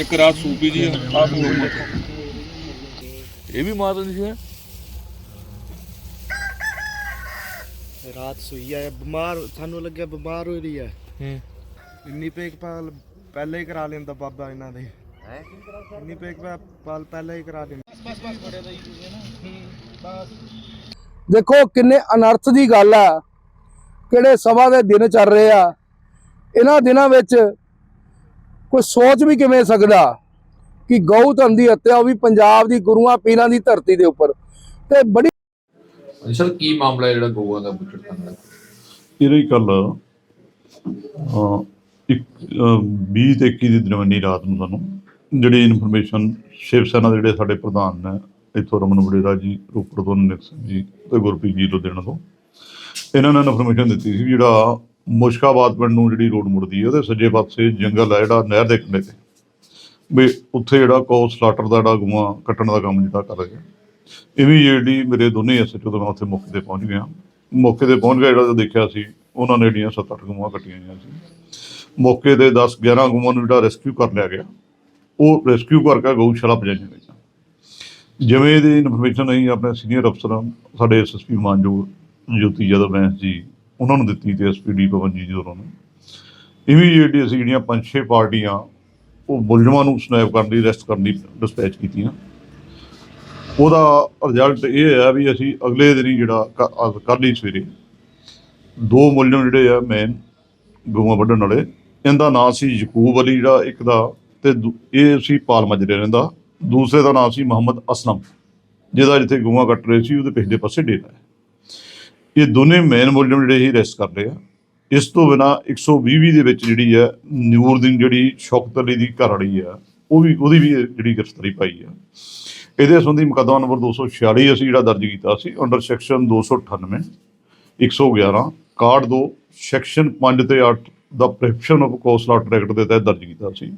ਇੱਕ ਰਾਤ ਸੂਪੀ ਜੀ ਆ ਫੋਨ ਇਹ ਵੀ ਮਾਰ ਦਿੰਦੀ ਸੀ ਹੈਂ? ਰਾਤ ਸੋਈ ਹੈ ਬਿਮਾਰ ਸਾਨੂੰ ਲੱਗਿਆ ਬਿਮਾਰ ਹੋ ਰਹੀ ਹੈ ਹੂੰ। ਇੰਨੀ ਪੇਕ ਪਾਲ ਪਹਿਲੇ ਹੀ ਕਰਾ ਲੈਂਦਾ ਬਾਬਾ ਇਹਨਾਂ ਦੇ। ਹੈ? ਇੰਨੀ ਪੇਕ ਪਾਲ ਪਹਿਲੇ ਹੀ ਕਰਾ ਲੈਂਦਾ। ਦੇਖੋ ਕਿੰਨੇ ਅਨਰਥ ਦੀ ਗੱਲ ਆ। ਕਿਹੜੇ ਸਭਾ ਦੇ ਦਿਨ ਚੱਲ ਰਹੇ ਆ। ਇਹਨਾਂ ਦਿਨਾਂ ਵਿੱਚ ਕੋਈ ਸੋਚ ਵੀ ਕਿਵੇਂ ਸਕਦਾ ਕਿ ਗਊ ਧਨ ਦੀ ਹੱਤਿਆ ਉਹ ਵੀ ਪੰਜਾਬ ਦੀ ਗੁਰੂਆਂ ਪੀਰਾਂ ਦੀ ਧਰਤੀ ਦੇ ਉੱਪਰ? ਤੇ ਬੜੀ ਸਰ ਕੀ ਮਾਮਲਾ ਹੈ ਜਿਹੜਾ ਗਊਆਂ ਦਾ ਬੁੱਚੜ ਕਰਨ ਦਾ? ਇਹਦੇ ਕੱਲ ਇੱਕ ਅਹ, 20 ਤੇ 21 ਦੀ ਦਰਮਿਆਨੀ ਰਾਤ ਨੂੰ ਸਾਨੂੰ ਜਿਹੜੀ ਇਨਫੋਰਮੇਸ਼ਨ ਸ਼ਿਵ ਸੈਨਾ ਦੇ ਜਿਹੜੇ ਸਾਡੇ ਪ੍ਰਧਾਨ ਨੇ ਇੱਥੋਂ ਰਮਨ ਵੜੇਰਾ ਜੀ ਰੋਪੜ ਤੋਂ ਨਿਕ ਸਿੰਘ ਜੀ ਤੇ ਗੁਰਪ੍ਰੀਤ ਜੀ ਲੁਧਿਆਣਾ ਤੋਂ ਇਹਨਾਂ ਨੇ ਇਨਫੋਰਮੇਸ਼ਨ ਦਿੱਤੀ ਸੀ ਜਿਹੜਾ ਮੁਸ਼ਕਾਬਾਦ ਪਿੰਡ ਨੂੰ ਜਿਹੜੀ ਰੋਡ ਮੁੜਦੀ ਹੈ, ਉਹਦੇ ਸੱਜੇ ਪਾਸੇ ਜੰਗਲ ਹੈ ਜਿਹੜਾ, ਨਹਿਰ ਦੇ ਕੰਢੇ ਤੇ। ਵੀ ਉੱਥੇ ਜਿਹੜਾ ਕੋ ਸਲਾਟਰ ਦਾ ਜਿਹੜਾ ਗੂਆਂ ਕੱਟਣ ਦਾ ਕੰਮ ਜਿਹੜਾ ਕਰ ਰਿਹਾ ਇਮੀਡੀਏਟਲੀ ਮੇਰੇ ਦੋਨੇ ਐਸਐਚਓ ਤੋਂ ਮੈਂ ਉੱਥੇ ਮੌਕੇ ਤੇ ਪਹੁੰਚ ਗਿਆ। ਮੌਕੇ ਤੇ ਪਹੁੰਚ ਗਿਆ ਜਿਹੜਾ ਦੇਖਿਆ ਸੀ, ਉਹਨਾਂ ਨੇ ਜਿਹੜੀਆਂ 7-8 ਗਊਆਂ ਕੱਟੀਆਂ ਹੋਈਆਂ ਸੀ। ਮੌਕੇ ਤੇ 10-11 ਗਊਆਂ ਨੂੰ ਜਿਹੜਾ ਰੈਸਕਿਊ ਕਰ ਲਿਆ ਗਿਆ। ਉਹ ਰੈਸਕਿਊ ਕਰਕੇ ਗਊਸ਼ਾਲਾ ਪਹੁੰਚਾਈਆਂ ਗਈਆਂ। ਜਿਵੇਂ ਇਹਦੀ ਇਨਫੋਰਮੇਸ਼ਨ ਅਸੀਂ ਆਪਣੇ ਸੀਨੀਅਰ ਅਫਸਰਾਂ ਸਾਡੇ ਐਸਐਸਪੀ ਮਾਨਜੋ ਜੋਤੀ ਯਾਦਵ ਬੈਂਸ ਜੀ ਉਹਨਾਂ ਨੂੰ ਦਿੱਤੀ ਤੇ ਐਸਪੀਡੀ ਪਵਨ ਜੀ ਜੀ ਉਹਨਾਂ ਨੂੰ। ਇਮੀਡੀਏਟਲੀ ਅਸੀਂ ਜਿਹੜੀਆਂ ਪੰਜ ਛੇ ਪਾਰਟੀਆਂ, ਉਹ ਮੁਲਜ਼ਮਾਂ ਨੂੰ ਸਨੈਪ ਕਰਨ ਦੀ ਅਰੈਸਟ ਕਰਨ ਦੀ ਡਿਸਪੈਚ ਕੀਤੀਆਂ। ਉਹਦਾ ਰਿਜ਼ਲਟ ਇਹ ਹੈ ਵੀ ਅਸੀਂ ਅਗਲੇ ਦਿਨ ਹੀ ਜਿਹੜਾ ਕੱਲ੍ਹ ਹੀ ਸਵੇਰੇ ਦੋ ਮੁਲਜ਼ਮ ਜਿਹੜੇ ਆ ਮੇਨ ਗਊਆਂ ਵੱਢਣ ਵਾਲੇ, ਇਹਦਾ ਨਾਂ ਸੀ ਯਕੂਬ ਅਲੀ ਜਿਹੜਾ ਇੱਕ ਦਾ ਤੇ ਦੂ- ਇਹ ਸੀ ਪਾਲ ਮਜਰੇ ਰਹਿੰਦਾ ਦੂਸਰੇ ਦਾ ਨਾਂ ਸੀ ਮੁਹੰਮਦ ਅਸਲਮ, ਜਿਹਦਾ ਜਿੱਥੇ ਗਊਆਂ ਕੱਟ ਰਹੇ ਸੀ, ਉਹਦੇ ਪਿਛਲੇ ਪਾਸੇ ਡੇਰਾ ਹੈ। ਇਹ ਦੋਨੇ ਮੇਨ ਮੁਲਜ਼ਮ ਜਿਹੜੇ ਹੀ ਰੈਸਟ ਕਰ ਰਹੇ ਆ। ਇਸ ਤੋਂ ਬਿਨਾ 120 ਦੇ ਵਿੱਚ ਜਿਹੜੀ ਹੈ ਨੂਰਦੀਨ ਜਿਹੜੀ ਸ਼ੌਕਤ ਅਲੀ ਦੀ ਘਰ ਵਾਲੀ ਆ, ਉਹ ਵੀ ਉਹਦੀ ਵੀ ਜਿਹੜੀ ਗ੍ਰਿਫਤਾਰੀ ਪਾਈ ਆ। ਇਹਦੇ ਸੰਬੰਧੀ ਮੁਕੱਦਮਾ ਨੰਬਰ 246 ਅਸੀਂ ਜਿਹੜਾ ਦਰਜ ਕੀਤਾ ਸੀ ਅੰਡਰ ਸੈਕਸ਼ਨ 298 111 ਕਾਰਡ 2 ਸੈਕਸ਼ਨ 5 ਤੇ 8 ਦਾ ਪ੍ਰੈਪਸ਼ਨ ਆਫ ਕੋਸਟ ਐਕਟ ਦੇ ਤਹਿਤ ਦਰਜ ਕੀਤਾ ਸੀ।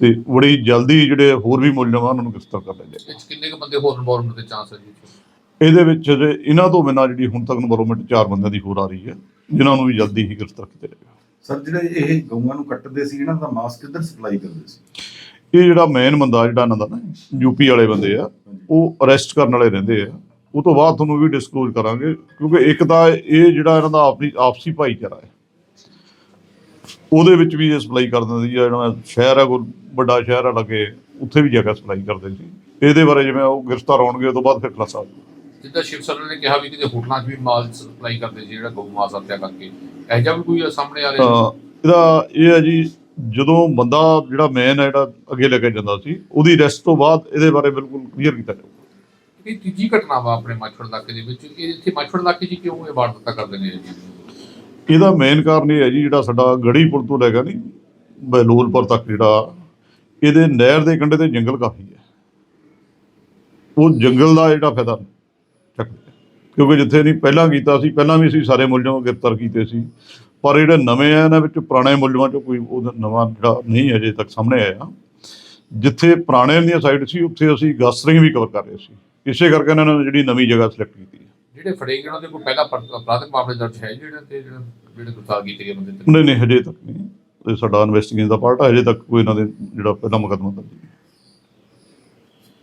ਤੇ ਬੜੀ ਜਲਦੀ ਜਿਹੜੇ ਹੋਰ ਵੀ ਮੁਲਜ਼ਮ ਆ ਉਹਨਾਂ ਨੂੰ ਗ੍ਰਿਫਤਾਰ ਕਰ ਲਿਆ ਜਾਏਗਾ ਕਿੰਨੇ ਕੁ ਬੰਦੇ ਹੋਰ ਇਨਵੋਲਵਮੈਂਟ ਦੇ ਚਾਂਸ ਹੈ ਜੀ ਇਹਦੇ ਵਿੱਚ ਜੇ ਇਹਨਾਂ ਤੋਂ ਬਿਨਾਂ ਜਿਹੜੀ ਹੁਣ ਤੱਕ ਇਨਵੋਲਵਮੈਂਟ ਚਾਰ ਬੰਦਿਆਂ ਦੀ ਹੋਰ ਆ ਰਹੀ ਹੈ ਜਿਨ੍ਹਾਂ ਨੂੰ ਵੀ ਜਲਦੀ ਹੀ ਗ੍ਰਿਫਤਾਰ ਕੀਤਾ ਜਾਏਗਾ। ਸਰ ਜਿਹੜੇ ਇਹ ਗਊਆਂ ਨੂੰ ਕੱਟਦੇ ਸੀ ਇਹਨਾਂ ਦਾ ਮਾਸ ਕਿੱਧਰ ਸਪਲਾਈ ਕਰਦੇ ਸੀ? ਇਹ ਜਿਹੜਾ ਮੇਨ ਬੰਦਾ ਜਿਹੜਾ ਇਹਨਾਂ ਦਾ ਨਾ ਯੂਪੀ ਵਾਲੇ ਬੰਦੇ ਆ ਉਹ ਅਰੈਸਟ ਕਰਨ ਵਾਲੇ ਰਹਿੰਦੇ ਆ। ਉਹ ਤੋਂ ਬਾਅਦ ਤੁਹਾਨੂੰ ਵੀ ਡਿਸਕਲੋਜ਼ ਕਰਾਂਗੇ ਕਿਉਂਕਿ ਇੱਕ ਤਾਂ ਇਹ ਜਿਹੜਾ ਇਹਨਾਂ ਦਾ ਆਪਣੀ ਆਪਸੀ ਭਾਈਚਾਰਾ ਹੈ। ਉਹਦੇ ਵਿੱਚ ਵੀ ਇਹ ਸਪਲਾਈ ਕਰ ਦਿੰਦੀ ਆ ਜਿਹੜਾ ਸ਼ਹਿਰ ਹੈ ਕੋਈ ਵੱਡਾ ਸ਼ਹਿਰ ਆ ਲੱਗੇ ਉੱਥੇ ਵੀ ਜਗ੍ਹਾ ਸਪਲਾਈ ਕਰਦੇ ਸੀ। ਇਹਦੇ ਬਾਰੇ ਜਿਵੇਂ ਉਹ ਗ੍ਰਿਫਤਾਰ ਹੋਣਗੇ ਉਹ ਤੋਂ ਬਾਅਦ ਫਿਰ ਖਲਾਸਾ ਹੋ ਜਾਊਗਾ ਜਿੱਦਾਂ ਸ਼ਿਵ ਸਰ ਨੇ ਕਿਹਾ ਵੀ ਕਿਤੇ ਹੋਟਲਾਂ 'ਚ ਵੀ ਮਾਲ ਸਪਲਾਈ ਕਰਦੇ ਸੀ ਜਿਹੜਾ ਗਊ ਮਾਸ ਹੱਤਿਆ ਕਰਕੇ। ਇਹੋ ਜਿਹਾ ਵੀ ਕੋਈ ਸਾਹਮਣੇ ਆ ਰਿਹਾ? ਤਾਂ ਇਹਦਾ ਇਹ ਹੈ ਜੀ ਜਦੋਂ ਬੰਦਾ ਜਿਹੜਾ ਮੇਨ ਹੈ ਜਿਹੜਾ ਅੱਗੇ ਲੈ ਕੇ ਜਾਂਦਾ ਸੀ ਉਹਦੀ ਅਰੈਸਟ ਤੋਂ ਬਾਅਦ ਇਹਦੇ ਬਾਰੇ ਬਿਲਕੁਲ ਕਲੀਅਰ ਕੀਤਾ ਜਾਊਗਾ। ਇਹ ਤੀਜੀ ਘਟਨਾ ਵਾ ਆਪਣੇ ਮਾਛੜ ਇਲਾਕੇ ਦੇ ਵਿੱਚ। ਇਹ ਇੱਥੇ ਮਾਛੜ ਇਲਾਕੇ 'ਚ ਕਿਉਂ ਇਹ ਵਾਰਦਾਤਾਂ ਕਰਦੇ ਨੇ ਜੀ? ਇਹਦਾ ਮੇਨ ਕਾਰਨ ਇਹ ਹੈ ਜੀ ਜਿਹੜਾ ਸਾਡਾ ਗੜੀ ਪੁਲ ਤੋਂ ਲੈ ਕੇ ਨਹੀਂ ਬਹਿਲੋਲਪੁਰ ਤੱਕ ਜਿਹੜਾ ਇਹਦੇ ਨਹਿਰ ਦੇ ਕੰਢੇ ਤੇ ਜੰਗਲ ਕਾਫੀ ਹੈ। ਉਹ ਜੰਗਲ ਦਾ ਜਿਹੜਾ ਫਾਇਦਾ। ਕਿਉਂਕਿ ਜਿੱਥੇ ਨਹੀਂ ਪਹਿਲਾਂ ਕੀਤਾ ਸੀ ਪਹਿਲਾਂ ਵੀ ਅਸੀਂ ਸਾਰੇ ਮੁਲਜ਼ਮ ਗ੍ਰਿਫਤਾਰ ਕੀਤੇ ਸੀ। ਪਰ ਜਿਹੜੇ ਨਵੇਂ ਆ ਇਹਨਾਂ ਵਿੱਚ ਪੁਰਾਣੇ ਮੁਲਜ਼ਮਾਂ ਚੋਂ ਕੋਈ ਉਹ ਨਵਾਂ ਜਿਹੜਾ ਨਹੀਂ ਅਜੇ ਤੱਕ ਸਾਹਮਣੇ ਆਇਆ। ਜਿੱਥੇ ਪੁਰਾਣੇ ਦੀਆਂ ਸਾਈਡ ਸੀ ਉੱਥੇ ਅਸੀਂ ਗਸਰਿੰਗ ਵੀ ਕਵਰ ਕਰ ਰਹੇ ਸੀ। ਇਸੇ ਕਰਕੇ ਇਹਨਾਂ ਨੇ ਜਿਹੜੀ ਨਵੀਂ ਜਗ੍ਹਾ ਸਿਲੈਕਟ ਕੀਤੀ ਹੈ। ਜਿਹੜੇ ਫੜੇ ਗਏ ਉਹਨਾਂ ਦੇ ਕੋਈ ਪਹਿਲਾ ਪਰ- ਅਪਰਾਧਿਕ ਮਾਮਲੇ ਦਰਜ ਹੈ ਜਿਹੜੇ ਤੇ ਜਿਹੜੇ ਗ੍ਰਿਫਤਾਰ ਕੀਤੇ ਗਏ ਬੰਦੇ ਨਹੀਂ ਨਹੀਂ ਹਜੇ ਤੱਕ ਨਹੀਂ। ਇਹ ਸਾਡਾ ਇਨਵੈਸਟੀਗੇਸ਼ਨ ਦਾ ਪਾਰਟ ਹੈ ਹਜੇ ਤੱਕ ਕੋਈ ਇਹਨਾਂ ਦੇ ਜਿਹੜਾ ਪਹਿਲਾ ਮੁਕੱਦਮਾ ਦਰਜ ਨਹੀਂ।